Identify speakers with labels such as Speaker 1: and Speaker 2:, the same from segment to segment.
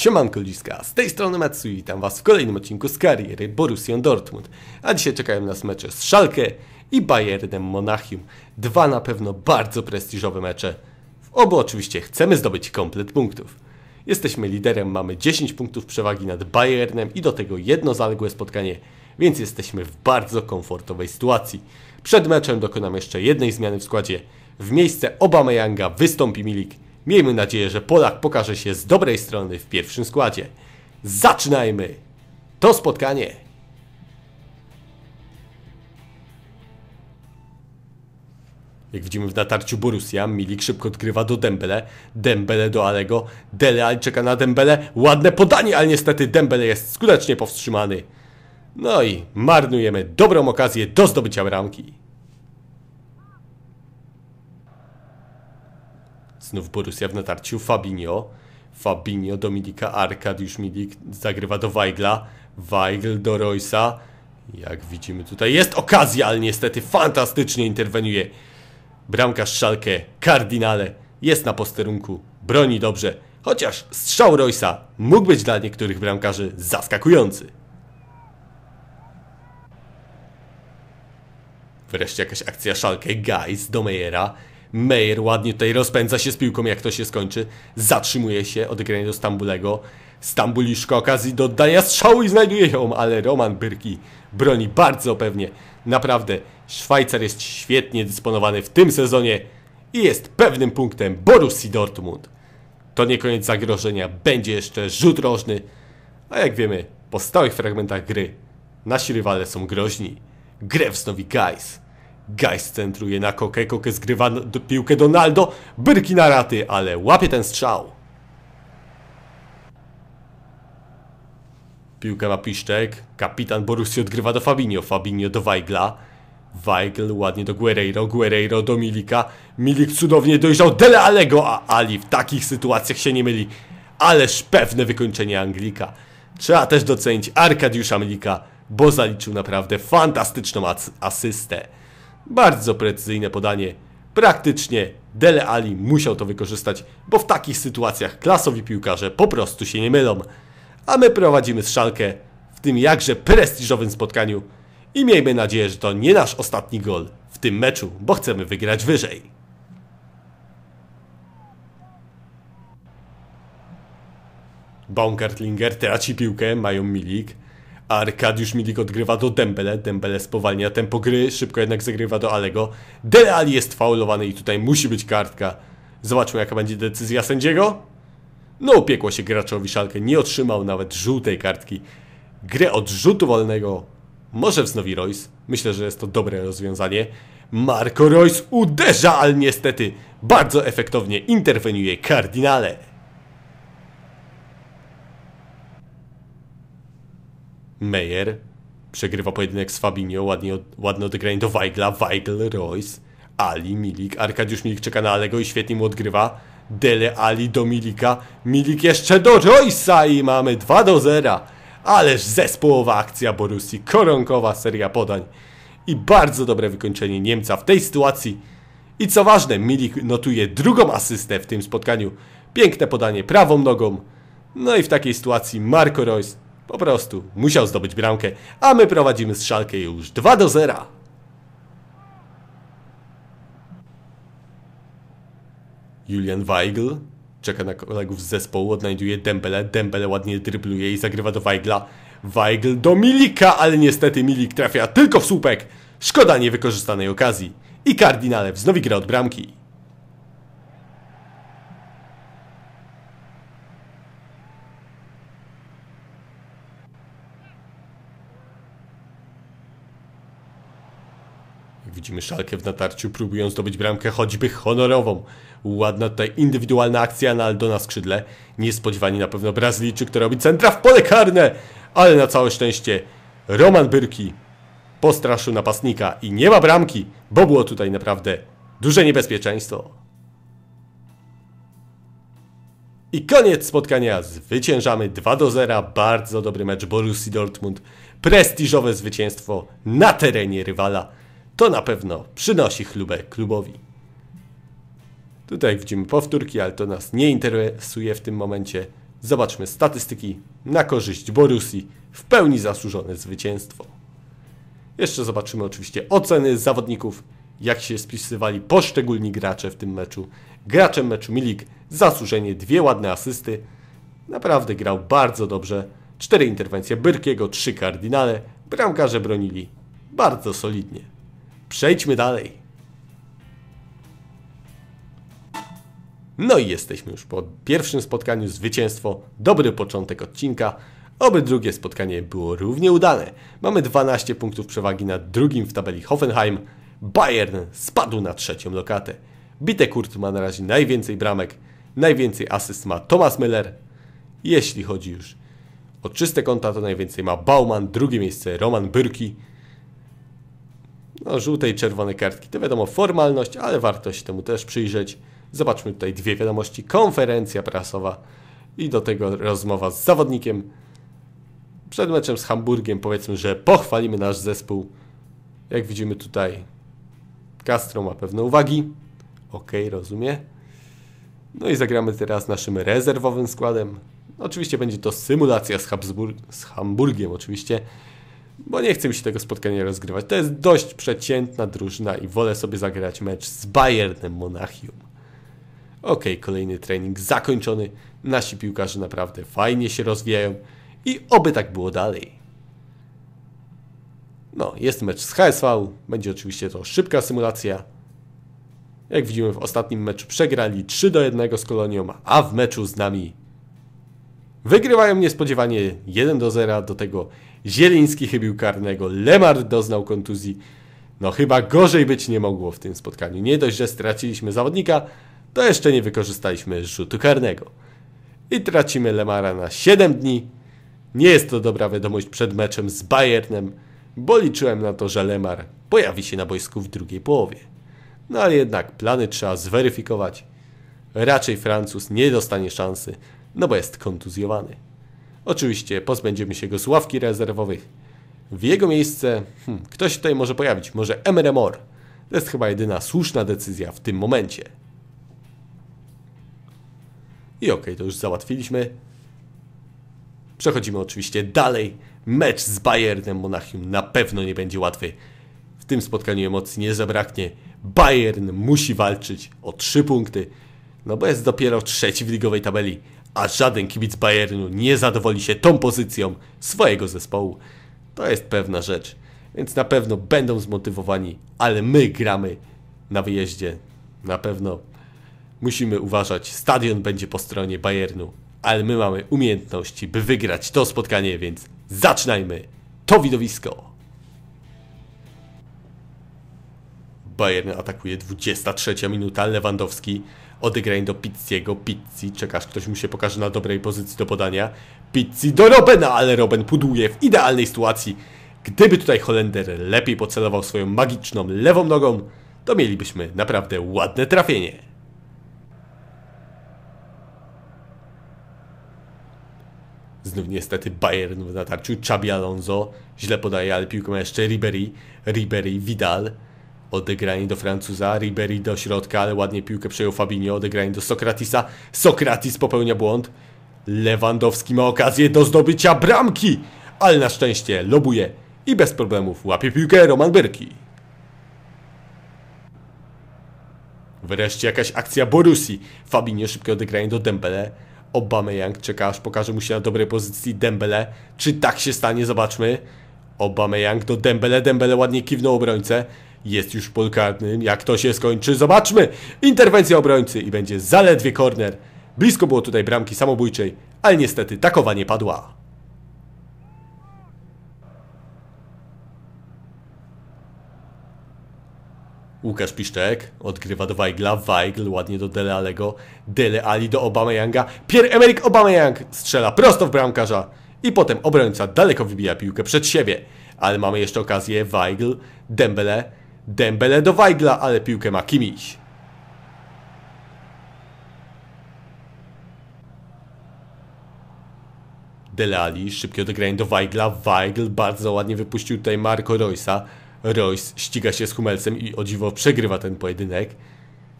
Speaker 1: Siemanko Liska, z tej strony Matsu i witam was w kolejnym odcinku z kariery Borussią Dortmund. A dzisiaj czekają nas mecze z Schalke i Bayernem Monachium. Dwa na pewno bardzo prestiżowe mecze. W obu oczywiście chcemy zdobyć komplet punktów. Jesteśmy liderem, mamy 10 punktów przewagi nad Bayernem i do tego jedno zaległe spotkanie, więc jesteśmy w bardzo komfortowej sytuacji. Przed meczem dokonam jeszcze jednej zmiany w składzie. W miejsce Obameyanga wystąpi Milik. Miejmy nadzieję, że Polak pokaże się z dobrej strony w pierwszym składzie. Zaczynajmy to spotkanie! Jak widzimy w natarciu Borussia, Milik szybko odgrywa do Dembele, Dembele do Alego, Dele czeka na Dembele, ładne podanie, ale niestety Dembele jest skutecznie powstrzymany. No i marnujemy dobrą okazję do zdobycia bramki. Znów Borussia w natarciu, Fabinho, Fabinho, Dominika Arkadiusz Milik zagrywa do Weigla, Weigl do Roysa. Jak widzimy tutaj jest okazja, ale niestety fantastycznie interweniuje. Bramkarz Szalkę, Kardinale, jest na posterunku, broni dobrze. Chociaż strzał Roysa mógł być dla niektórych bramkarzy zaskakujący. Wreszcie jakaś akcja Szalkę, Guys do Mejera. Meyer ładnie tutaj rozpędza się z piłką, jak to się skończy. Zatrzymuje się, odegranie do Stambulego. Stambuliszko okazji do oddania strzału i znajduje ją, ale Roman Byrki broni bardzo pewnie. Naprawdę, Szwajcar jest świetnie dysponowany w tym sezonie i jest pewnym punktem Borussii Dortmund. To nie koniec zagrożenia, będzie jeszcze rzut rożny, a jak wiemy, po stałych fragmentach gry nasi rywale są groźni. Grę wznowi Guys. Guys centruje na Kokę, Kokę zgrywa piłkę Donaldo, Byrki na raty, ale łapie ten strzał. Piłkę ma Piszczek, kapitan Borussii odgrywa do Fabinho, Fabinho do Weigla. Weigl ładnie do Guerreiro, Guerreiro do Milika. Milik cudownie dojrzał Dele Alego, a Ali w takich sytuacjach się nie myli. Ależ pewne wykończenie Anglika. Trzeba też docenić Arkadiusza Milika, bo zaliczył naprawdę fantastyczną as asystę. Bardzo precyzyjne podanie. Praktycznie Dele Ali musiał to wykorzystać, bo w takich sytuacjach klasowi piłkarze po prostu się nie mylą. A my prowadzimy z Szalkę w tym jakże prestiżowym spotkaniu i miejmy nadzieję, że to nie nasz ostatni gol w tym meczu, bo chcemy wygrać wyżej. Baumgartlinger traci piłkę, mają Milik. Arkadiusz Milik odgrywa do Dembele. Dembele spowalnia tempo gry, szybko jednak zagrywa do Alego. Dele Ali jest faulowany i tutaj musi być kartka. Zobaczmy jaka będzie decyzja sędziego. No upiekło się graczowi Szalkę, nie otrzymał nawet żółtej kartki. Grę od rzutu wolnego może wznowi Royce. Myślę, że jest to dobre rozwiązanie. Marco Royce uderza, ale niestety bardzo efektownie interweniuje kardinale. Meyer przegrywa pojedynek z Fabinho, ładnie, ładne odegranie do Weigla, Weigl, Royce, Ali, Milik, Arkadiusz Milik czeka na Alego i świetnie mu odgrywa. Dele Ali do Milika, Milik jeszcze do Royce'a i mamy 2 do 0. Ależ zespołowa akcja Borussii, koronkowa seria podań i bardzo dobre wykończenie Niemca w tej sytuacji. I co ważne, Milik notuje drugą asystę w tym spotkaniu. Piękne podanie prawą nogą. No i w takiej sytuacji Marco Reus po prostu musiał zdobyć bramkę, a my prowadzimy strzalkę już 2 do 0. Julian Weigl czeka na kolegów z zespołu, odnajduje Dembele, Dembele ładnie drybluje i zagrywa do Weigla. Weigl do Milika, ale niestety Milik trafia tylko w słupek. Szkoda niewykorzystanej okazji. I Kardinale wznowi gra od bramki. Widzimy Szalkę w natarciu, próbują zdobyć bramkę choćby honorową. Ładna tutaj indywidualna akcja na Aldo na skrzydle. Niespodziewani na pewno Brazylijczyk, który robi centra w pole karne. Ale na całe szczęście Roman Byrki postraszył napastnika i nie ma bramki, bo było tutaj naprawdę duże niebezpieczeństwo. I koniec spotkania. Zwyciężamy 2 do 0. Bardzo dobry mecz Borussii Dortmund. Prestiżowe zwycięstwo na terenie rywala to na pewno przynosi chlubę klubowi. Tutaj widzimy powtórki, ale to nas nie interesuje w tym momencie. Zobaczmy statystyki na korzyść Borusi. W pełni zasłużone zwycięstwo. Jeszcze zobaczymy oczywiście oceny zawodników, jak się spisywali poszczególni gracze w tym meczu. Graczem meczu Milik zasłużenie dwie ładne asysty. Naprawdę grał bardzo dobrze. Cztery interwencje Byrkiego, trzy kardynale. Bramkarze bronili bardzo solidnie. Przejdźmy dalej. No i jesteśmy już po pierwszym spotkaniu zwycięstwo, dobry początek odcinka. Oby drugie spotkanie było równie udane. Mamy 12 punktów przewagi nad drugim w tabeli Hoffenheim. Bayern spadł na trzecią lokatę. Bittekurt ma na razie najwięcej bramek, najwięcej asyst ma Thomas Müller. Jeśli chodzi już o czyste konta, to najwięcej ma Bauman, drugie miejsce Roman Byrki. No, żółte i czerwone kartki to wiadomo formalność, ale warto się temu też przyjrzeć. Zobaczmy tutaj dwie wiadomości. Konferencja prasowa i do tego rozmowa z zawodnikiem. Przed meczem z Hamburgiem powiedzmy, że pochwalimy nasz zespół. Jak widzimy tutaj Castro ma pewne uwagi. Ok, rozumie. No i zagramy teraz naszym rezerwowym składem. Oczywiście będzie to symulacja z, z Hamburgiem oczywiście, bo nie chcę mi się tego spotkania rozgrywać. To jest dość przeciętna drużyna i wolę sobie zagrać mecz z Bayernem Monachium. Ok, kolejny trening zakończony. Nasi piłkarze naprawdę fajnie się rozwijają i oby tak było dalej. No, jest mecz z HSV, będzie oczywiście to szybka symulacja. Jak widzimy w ostatnim meczu przegrali 3 do 1 z Kolonią, a w meczu z nami wygrywają niespodziewanie 1 do 0. Do tego Zieliński chybił karnego, Lemar doznał kontuzji. No chyba gorzej być nie mogło w tym spotkaniu. Nie dość, że straciliśmy zawodnika, to jeszcze nie wykorzystaliśmy rzutu karnego. I tracimy Lemara na 7 dni. Nie jest to dobra wiadomość przed meczem z Bayernem, bo liczyłem na to, że Lemar pojawi się na boisku w drugiej połowie. No ale jednak plany trzeba zweryfikować. Raczej Francuz nie dostanie szansy, no bo jest kontuzjowany. Oczywiście pozbędziemy się go z ławki rezerwowych. W jego miejsce hmm, ktoś tutaj może pojawić, może Emre Mor. To jest chyba jedyna słuszna decyzja w tym momencie. I okej, okay, to już załatwiliśmy. Przechodzimy oczywiście dalej. Mecz z Bayernem Monachium na pewno nie będzie łatwy. W tym spotkaniu emocji nie zabraknie. Bayern musi walczyć o 3 punkty, no bo jest dopiero trzeci w ligowej tabeli, a żaden kibic Bayernu nie zadowoli się tą pozycją swojego zespołu. To jest pewna rzecz, więc na pewno będą zmotywowani, ale my gramy na wyjeździe. Na pewno musimy uważać, stadion będzie po stronie Bayernu, ale my mamy umiejętności, by wygrać to spotkanie, więc zaczynajmy to widowisko. Bayern atakuje 23 minuta, Lewandowski odegrań do Pizziego, Pizzi, czekasz, ktoś mu się pokaże na dobrej pozycji do podania. Pizzi do Robena, ale Roben pudłuje w idealnej sytuacji. Gdyby tutaj Holender lepiej pocelował swoją magiczną lewą nogą, to mielibyśmy naprawdę ładne trafienie. Znów niestety Bayern w natarciu. Chabi Alonso źle podaje, ale piłkę ma jeszcze Ribery. Ribery, Vidal. Odegranie do Francuza. Ribery do środka, ale ładnie piłkę przejął Fabinho. Odegranie do Sokratisa. Sokratis popełnia błąd. Lewandowski ma okazję do zdobycia bramki, ale na szczęście lobuje i bez problemów łapie piłkę Roman Byrki. Wreszcie jakaś akcja Borusi. Fabinho szybkie odegranie do Dembele. Young czeka aż pokaże mu się na dobrej pozycji Dembele. Czy tak się stanie? Zobaczmy. Young do Dembele. Dembele ładnie kiwnął obrońcę. Jest już pol karnym. Jak to się skończy? Zobaczmy. Interwencja obrońcy i będzie zaledwie korner. Blisko było tutaj bramki samobójczej, ale niestety takowa nie padła. Łukasz Piszczek odgrywa do Weigla, Weigl ładnie do Dele Alego, Dele Ali do Obameyanga, Pierre-Emerick Aubameyang strzela prosto w bramkarza i potem obrońca daleko wybija piłkę przed siebie. Ale mamy jeszcze okazję, Weigl, Dembele, Dembele do Weigla, ale piłkę ma Kimiś. Dele Ali, szybkie odegranie do Weigla, Weigl bardzo ładnie wypuścił tutaj Marco Roysa, Royce ściga się z Hummelsem i o dziwo przegrywa ten pojedynek.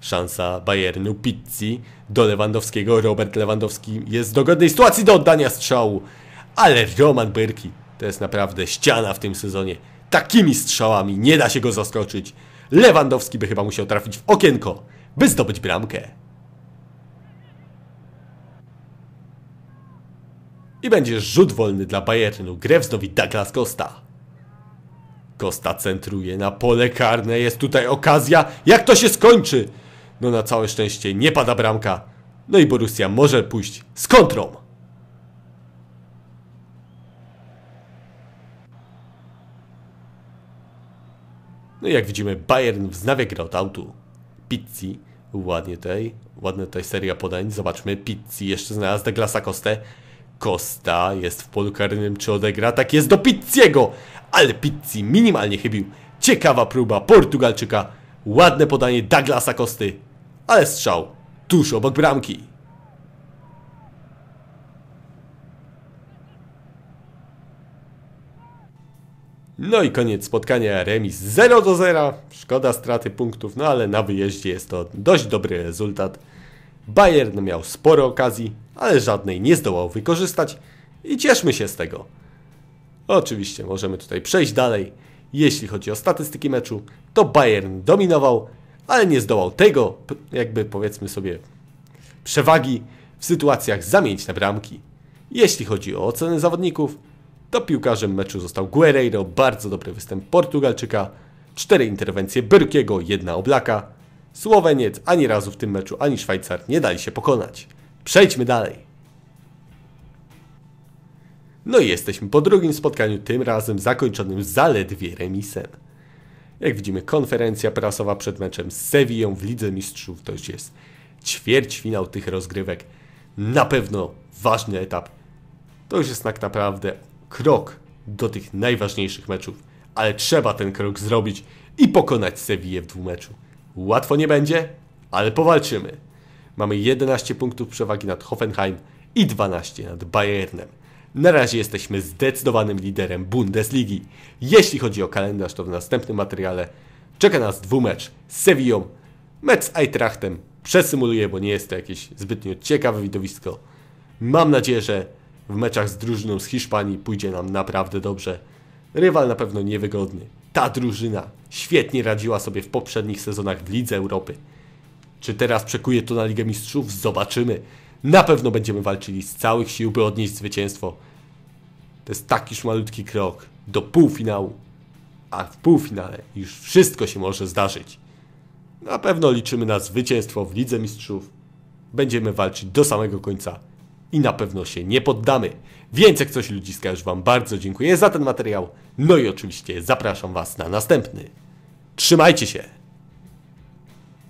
Speaker 1: Szansa Bayernu, Pizzi do Lewandowskiego. Robert Lewandowski jest w dogodnej sytuacji do oddania strzału. Ale Roman Byrki to jest naprawdę ściana w tym sezonie. Takimi strzałami nie da się go zaskoczyć. Lewandowski by chyba musiał trafić w okienko, by zdobyć bramkę. I będzie rzut wolny dla Bayernu. Grę wznowi Douglas Costa. Costa centruje na pole karne. Jest tutaj okazja. Jak to się skończy? No na całe szczęście nie pada bramka. No i Borussia może pójść z kontrą. No i jak widzimy Bayern wznawia grę od autu. Pizzi, ładnie tutaj, ładna tutaj seria podań. Zobaczmy, Pizzi jeszcze znalazł Douglasa Costę. Costa jest w polu karnym, czy odegra? Tak jest do Pizziego! Ale Pizzi minimalnie chybił. Ciekawa próba Portugalczyka. Ładne podanie Douglasa Costy. Ale strzał tuż obok bramki. No i koniec spotkania, remis 0 do 0. Szkoda straty punktów, no ale na wyjeździe jest to dość dobry rezultat. Bayern miał sporo okazji, ale żadnej nie zdołał wykorzystać i cieszmy się z tego. Oczywiście możemy tutaj przejść dalej. Jeśli chodzi o statystyki meczu, to Bayern dominował, ale nie zdołał tego, jakby powiedzmy sobie, przewagi w sytuacjach zamienić na bramki. Jeśli chodzi o oceny zawodników, to piłkarzem meczu został Guerreiro, bardzo dobry występ Portugalczyka, cztery interwencje Byrkiego, jedna Oblaka. Słoweniec ani razu w tym meczu, ani Szwajcar nie dali się pokonać. Przejdźmy dalej. No i jesteśmy po drugim spotkaniu, tym razem zakończonym zaledwie remisem. Jak widzimy, konferencja prasowa przed meczem z Sevillą w Lidze Mistrzów to już jest ćwierćfinał tych rozgrywek. Na pewno ważny etap. To już jest tak naprawdę krok do tych najważniejszych meczów, ale trzeba ten krok zrobić i pokonać Sevillę w dwumeczu. Łatwo nie będzie, ale powalczymy. Mamy 11 punktów przewagi nad Hoffenheim i 12 nad Bayernem. Na razie jesteśmy zdecydowanym liderem Bundesligi. Jeśli chodzi o kalendarz, to w następnym materiale czeka nas dwumecz z Sevillą. Mecz z Eintrachtem przesymuluję, bo nie jest to jakieś zbytnio ciekawe widowisko. Mam nadzieję, że w meczach z drużyną z Hiszpanii pójdzie nam naprawdę dobrze. Rywal na pewno niewygodny. Ta drużyna świetnie radziła sobie w poprzednich sezonach w Lidze Europy. Czy teraz przekuje to na Ligę Mistrzów? Zobaczymy. Na pewno będziemy walczyli z całych sił, by odnieść zwycięstwo. To jest takiż malutki krok do półfinału. A w półfinale już wszystko się może zdarzyć. Na pewno liczymy na zwycięstwo w Lidze Mistrzów. Będziemy walczyć do samego końca i na pewno się nie poddamy. Więc jak coś ludziska, już Wam bardzo dziękuję za ten materiał. No i oczywiście zapraszam Was na następny. Trzymajcie się!